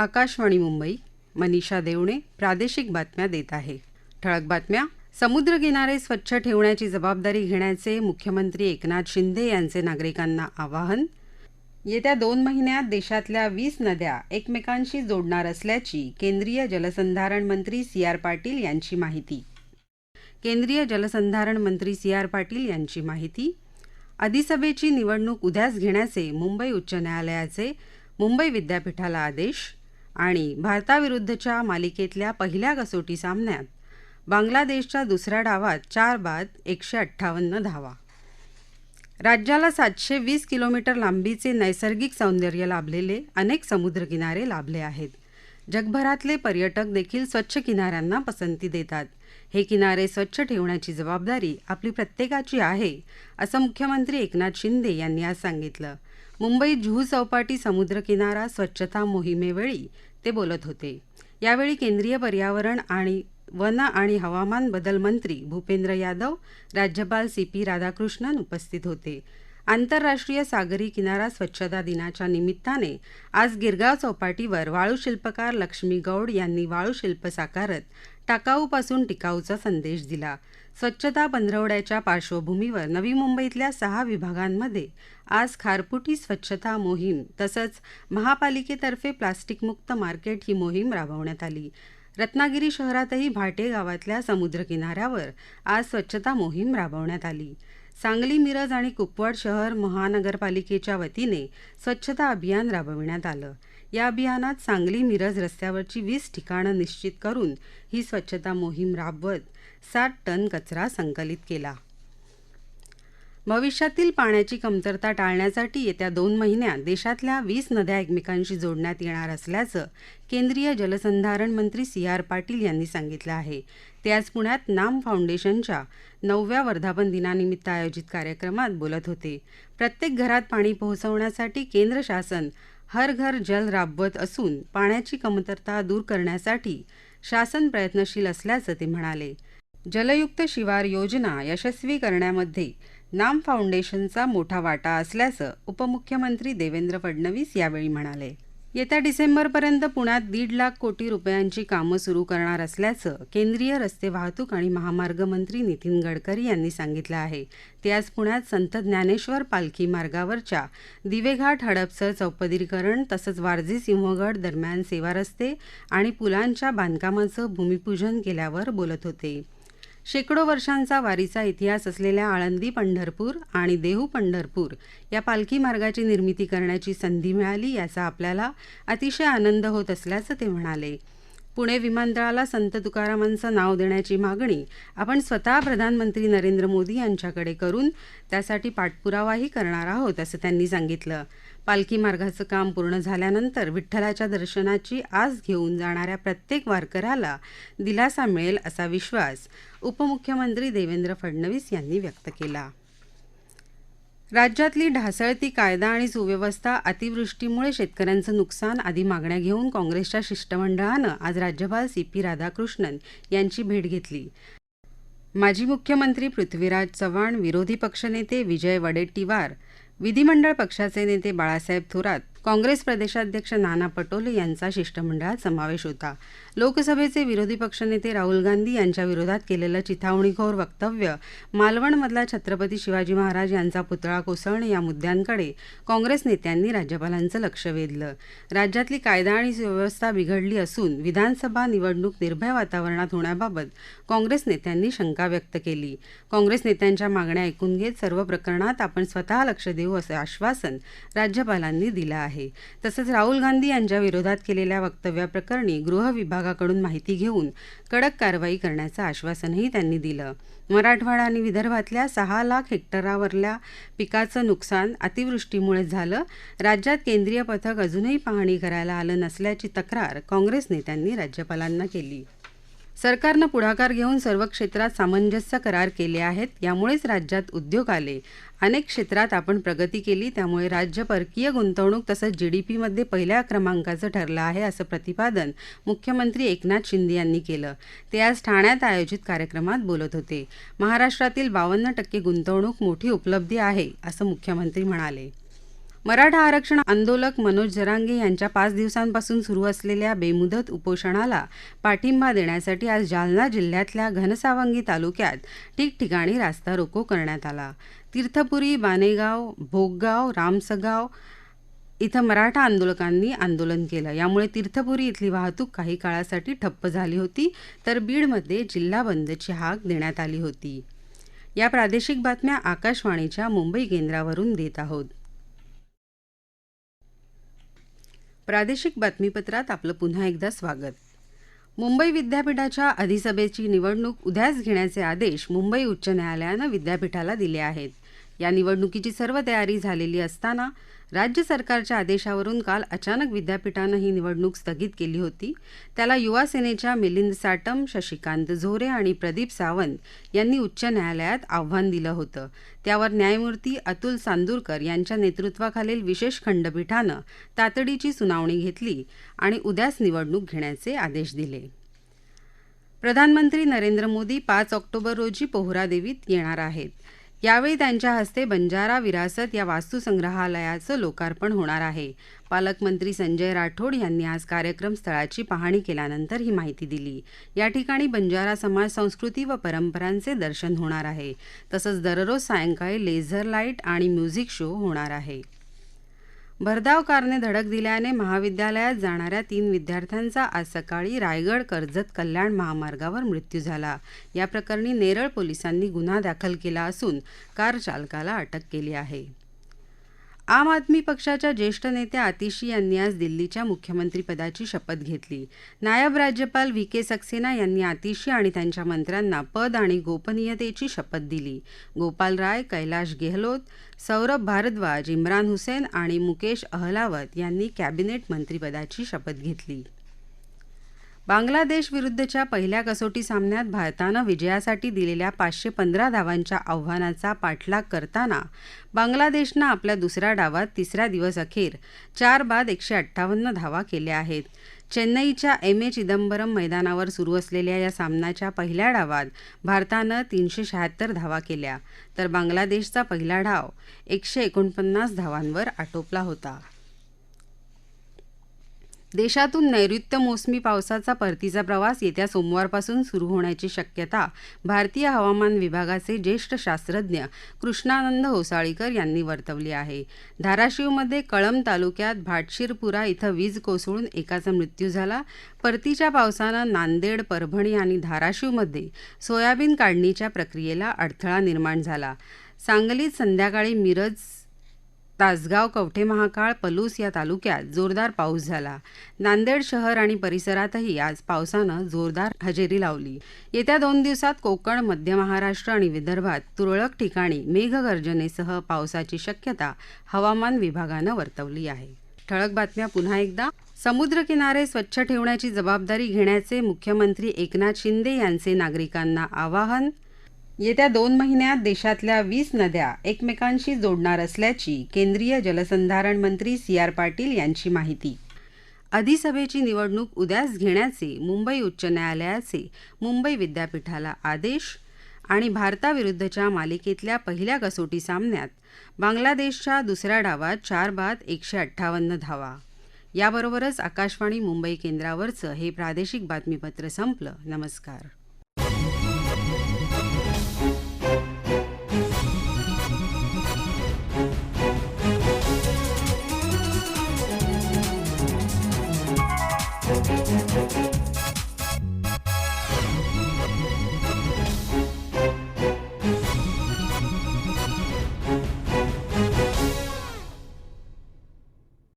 आकाशवाणी मुंबई मनीषा देवणे प्रादेशिक बातम्या देत आहे. ठळक बातम्या. समुद्रकिनारे स्वच्छ ठेवण्याची जबाबदारी घेण्याचे मुख्यमंत्री एकनाथ शिंदे यांचे नागरिकांना आवाहन. येत्या दोन महिन्यात देशातल्या वीस नद्या एकमेकांशी जोडणार असल्याची केंद्रीय जलसंधारण मंत्री सी आर पाटील यांची माहिती. केंद्रीय जलसंधारण मंत्री सी आर पाटील यांची माहिती. अधिसभेची निवडणूक उद्याच घेण्याचे मुंबई उच्च न्यायालयाचे मुंबई विद्यापीठाला आदेश. आणि भारताविरुद्धच्या मालिकेतल्या पहिल्या कसोटी सामन्यात बांगलादेशच्या दुसऱ्या डावात चार बाद एकशे अठ्ठावन्न धावा. राज्याला सातशे वीस किलोमीटर लांबीचे नैसर्गिक सौंदर्य लाभलेले अनेक समुद्रकिनारे लाभले आहेत. जगभरातले पर्यटक देखील स्वच्छ किनाऱ्यांना पसंती देतात. हे किनारे स्वच्छ ठेवण्याची जबाबदारी आपली प्रत्येकाची आहे असं मुख्यमंत्री एकनाथ शिंदे यांनी आज सांगितलं. मुंबईत जुहू चौपाटी समुद्रकिनारा स्वच्छता मोहिमेवेळी ते बोलत होते. यावेळी केंद्रीय पर्यावरण आणि वन आणि हवामान बदल मंत्री भूपेंद्र यादव राज्यपाल सी पी राधाकृष्णन उपस्थित होते. आंतरराष्ट्रीय सागरी किनारा स्वच्छता दिनाच्या निमित्ताने आज गिरगाव चौपाटीवर वाळूशिल्पकार लक्ष्मी गौड यांनी वाळू शिल्प साकारत टाकाऊपासून टिकाऊचा संदेश दिला. स्वच्छता पंधरवड्याच्या पार्श्वभूमीवर नवी मुंबईतल्या सहा विभागांमध्ये आज खारपुटी स्वच्छता मोहीम तसंच महापालिकेतर्फे प्लास्टिकमुक्त मार्केट ही मोहीम राबवण्यात आली. रत्नागिरी शहरातही भाटे गावातल्या समुद्रकिनाऱ्यावर आज स्वच्छता मोहीम राबवण्यात आली. सांगली मिरज आणि कुपवाड शहर महानगरपालिकेच्या वतीने स्वच्छता अभियान राबविण्यात आलं. या अभियानात सांगली मिरज रस्त्यावरची वीस ठिकाणं निश्चित करून ही स्वच्छता मोहीम राबवत सात टन कचरा संकलित केला. भविष्यातील पाण्याची कमतरता टाळण्यासाठी येत्या दोन महिन्यात देशातल्या वीस नद्या एकमेकांशी जोडण्यात येणार असल्याचं केंद्रीय जलसंधारण मंत्री सी आर पाटील यांनी सांगितलं आहे. ते आज पुण्यात नाम फाउंडेशनच्या नवव्या वर्धापन दिनानिमित्त आयोजित कार्यक्रमात बोलत होते. प्रत्येक घरात पाणी पोहोचवण्यासाठी केंद्र शासन हर घर जल राबवत असून पाण्याची कमतरता दूर करण्यासाठी शासन प्रयत्नशील असल्याचं ते म्हणाले. जलयुक्त शिवार योजना यशस्वी करण्यामध्ये नाम फाउंडेशनचा मोठा वाटा असल्याचं उपमुख्यमंत्री देवेंद्र फडणवीस यावेळी म्हणाले. येत्या डिसेंबरपर्यंत पुण्यात दीड लाख कोटी रुपयांची कामं सुरू करणार असल्याचं केंद्रीय रस्ते वाहतूक आणि महामार्ग मंत्री नितीन गडकरी यांनी सांगितलं आहे. ते आज पुण्यात संत ज्ञानेश्वर पालखी मार्गावरच्या दिवेघाट हडपसर चौपदरीकरण तसंच वारजे सिंहगड दरम्यान सेवा रस्ते आणि पुलांच्या बांधकामाचं भूमिपूजन केल्यावर बोलत होते. शेकडो वर्षांचा वारीचा इतिहास असलेल्या आळंदी पंढरपूर आणि देहू पंढरपूर या पालखी मार्गाची निर्मिती करण्याची संधी मिळाली याचा आपल्याला अतिशय आनंद होत असल्याचं ते म्हणाले. पुणे विमानतळाला संत तुकारामांचं नाव देण्याची मागणी आपण स्वतः प्रधानमंत्री नरेंद्र मोदी यांच्याकडे करून त्यासाठी पाठपुरावाही करणार आहोत असं त्यांनी सांगितलं. पालखी मार्गाचं काम पूर्ण झाल्यानंतर विठ्ठलाच्या दर्शनाची आस घेऊन जाणाऱ्या प्रत्येक वारकऱ्याला दिलासा मिळेल असा विश्वास उपमुख्यमंत्री देवेंद्र फडणवीस यांनी व्यक्त केला. राज्यातली ढासळती कायदा आणि सुव्यवस्था अतिवृष्टीमुळे शेतकऱ्यांचं नुकसान आदी मागण्या घेऊन काँग्रेसच्या शिष्टमंडळानं आज राज्यपाल सी पी राधाकृष्णन यांची भेट घेतली. माजी मुख्यमंत्री पृथ्वीराज चव्हाण विरोधी पक्षनेते विजय वडेट्टीवार विधिमंडळ पक्षाचे नेते बाळासाहेब थोरात काँग्रेस प्रदेशाध्यक्ष नाना पटोले यांचा शिष्टमंडळात समावेश होता. लोकसभेचे विरोधी पक्षनेते राहुल गांधी यांच्या विरोधात केलेलं चिथावणीखोर वक्तव्य मालवणमधला छत्रपती शिवाजी महाराज यांचा पुतळा कोसळणे या मुद्द्यांकडे काँग्रेस नेत्यांनी राज्यपालांचं लक्ष वेधलं. राज्यातली कायदा आणि सुव्यवस्था बिघडली असून विधानसभा निवडणूक निर्भय वातावरणात होण्याबाबत काँग्रेस नेत्यांनी शंका व्यक्त केली. काँग्रेस नेत्यांच्या मागण्या ऐकून घेत सर्व प्रकरणात आपण स्वतः लक्ष देऊ असं आश्वासन राज्यपालांनी दिलं आहे. आहे. तसंच राहुल गांधी यांच्या विरोधात केलेल्या वक्तव्याप्रकरणी गृह विभागाकडून माहिती घेऊन कडक कारवाई करण्याचं आश्वासनही त्यांनी दिलं. मराठवाडा आणि विदर्भातल्या सहा लाख हेक्टरावरल्या पिकाचं नुकसान अतिवृष्टीमुळे झालं. राज्यात केंद्रीय पथक अजूनही पाहणी करायला आलं नसल्याची तक्रार काँग्रेस नेत्यांनी राज्यपालांना केली. सरकारनं पुढाकार घेऊन सर्व क्षेत्रात सामंजस्य करार केले आहेत. यामुळेच राज्यात उद्योग आले. अनेक क्षेत्रात आपण प्रगती केली. त्यामुळे राज्य परकीय गुंतवणूक तसंच जी डी पीमध्ये पहिल्या क्रमांकाचं ठरलं आहे असं प्रतिपादन मुख्यमंत्री एकनाथ शिंदे यांनी केलं. ते आज ठाण्यात आयोजित कार्यक्रमात बोलत होते. महाराष्ट्रातील बावन्न टक्के गुंतवणूक मोठी उपलब्धी आहे असं मुख्यमंत्री म्हणाले. मराठा आरक्षण आंदोलक मनोज जरांगे यांच्या पाच दिवसांपासून सुरू असलेल्या बेमुदत उपोषणाला पाठिंबा देण्यासाठी आज जालना जिल्ह्यातल्या घनसावंगी तालुक्यात ठिकठिकाणी रास्ता रोको करण्यात आला. तीर्थपुरी बानेगाव भोगगाव रामसगाव इथं मराठा आंदोलकांनी आंदोलन केलं. यामुळे तीर्थपुरी इथली वाहतूक काही काळासाठी ठप्प झाली होती तर बीडमध्ये जिल्हा बंदची हाक देण्यात आली होती. या प्रादेशिक बातम्या आकाशवाणीच्या मुंबई केंद्रावरून देत आहोत. प्रादेशिक बातमीपत्रात आपलं पुन्हा एकदा स्वागत. मुंबई विद्यापीठाच्या अधिसभेची निवडणूक उद्याच घेण्याचे आदेश मुंबई उच्च न्यायालयानं विद्यापीठाला दिले आहेत. या निवडणुकीची सर्व तयारी झालेली असताना राज्य सरकारच्या आदेशावरून काल अचानक विद्यापीठानं ही निवडणूक स्थगित केली होती. त्याला युवा सेनेच्या मिलिंद साटम शशिकांत झोरे आणि प्रदीप सावंत यांनी उच्च न्यायालयात आव्हान दिलं होतं. त्यावर न्यायमूर्ती अतुल चांदूरकर यांच्या नेतृत्वाखालील विशेष खंडपीठानं तातडीची सुनावणी घेतली आणि उद्याच निवडणूक घेण्याचे आदेश दिले. प्रधानमंत्री नरेंद्र मोदी पाच ऑक्टोबर रोजी पोहरादेवीत येणार आहेत. यावेळी त्यांच्या हस्ते बंजारा विरासत या वास्तुसंग्रहालयाचं लोकार्पण होणार आहे. पालकमंत्री संजय राठोड यांनी आज कार्यक्रम स्थळाची पाहणी केल्यानंतर ही माहिती दिली. या ठिकाणी बंजारा समाज संस्कृती व परंपरांचे दर्शन होणार आहे. तसंच दररोज सायंकाळी लेझर लाइट आणि म्युझिक शो होणार आहे. भरधाव कारने धडक दिल्याने महाविद्यालयात जाणाऱ्या तीन विद्यार्थ्यांचा आज सकाळी रायगड कर्जत कल्याण महामार्गावर मृत्यू झाला. या प्रकरणी नेरळ पोलिसांनी गुन्हा दाखल केला असून कार चालकाला अटक केली आहे. आम आदमी पक्षाच्या ज्येष्ठ नेत्या आतिशी यांनी आज दिल्लीच्या मुख्यमंत्रीपदाची शपथ घेतली. नायब राज्यपाल व्ही के सक्सेना यांनी आतिशी आणि त्यांच्या मंत्र्यांना पद आणि गोपनीयतेची शपथ दिली. गोपाल राय कैलाश गेहलोत सौरभ भारद्वाज इम्रान हुसेन आणि मुकेश अहलावत यांनी कॅबिनेट मंत्रीपदाची शपथ घेतली. बांगलादेशविरुद्धच्या पहिल्या कसोटी सामन्यात भारतानं विजयासाठी दिलेल्या पाचशे पंधरा धावांच्या आव्हानाचा पाठलाग करताना बांगलादेशनं आपल्या दुसऱ्या डावात तिसऱ्या दिवस अखेर चार बाद एकशे अठ्ठावन्न धावा केल्या आहेत. चेन्नईच्या एम ए चिदंबरम मैदानावर सुरू असलेल्या या सामन्याच्या पहिल्या डावात भारतानं तीनशे शहात्तर धावा केल्या. तर बांगलादेशचा पहिला डाव एकशे एकोणपन्नास धावांवर आटोपला होता. देशातून नैऋत्य मोसमी पावसाचा परतीचा प्रवास येत्या सोमवारपासून सुरू होण्याची शक्यता भारतीय हवामान विभागाचे ज्येष्ठ शास्त्रज्ञ कृष्णानंद होसाळीकर यांनी वर्तवली आहे. धाराशिवमध्ये कळंब तालुक्यात भाटशिरपुरा इथं वीज कोसळून एकाचा मृत्यू झाला. परतीच्या पावसानं नांदेड परभणी आणि धाराशिवमध्ये सोयाबीन काढणीच्या प्रक्रियेला अडथळा निर्माण झाला. सांगलीत संध्याकाळी मिरज तासगाव कवठे महाकाळ पलूस या तालुक्यात जोरदार पाऊस झाला. नांदेड शहर आणि परिसरातही आज पावसानं जोरदार हजेरी लावली. येत्या दोन दिवसात कोकण मध्य महाराष्ट्र आणि विदर्भात तुरळक ठिकाणी मेघगर्जनेसह पावसाची शक्यता हवामान विभागानं वर्तवली आहे. ठळक बातम्या पुन्हा एकदा. समुद्रकिनारे स्वच्छ ठेवण्याची जबाबदारी घेण्याचे मुख्यमंत्री एकनाथ शिंदे यांचे नागरिकांना आवाहन येत्या दोन महिन्यात देशातल्या वीस नद्या एकमेकांशी जोडणार असल्याची केंद्रीय जलसंधारण मंत्री सी आर पाटील यांची माहिती. अधिसभेची निवडणूक उद्याच घेण्याचे मुंबई उच्च न्यायालयाचे मुंबई विद्यापीठाला आदेश आणि भारताविरुद्धच्या मालिकेतल्या पहिल्या कसोटी सामन्यात बांगलादेशच्या दुसऱ्या डावात चार बाद एकशे अठ्ठावन्न धावा. याबरोबरच आकाशवाणी मुंबई केंद्रावरचं हे प्रादेशिक बातमीपत्र संपलं. नमस्कार.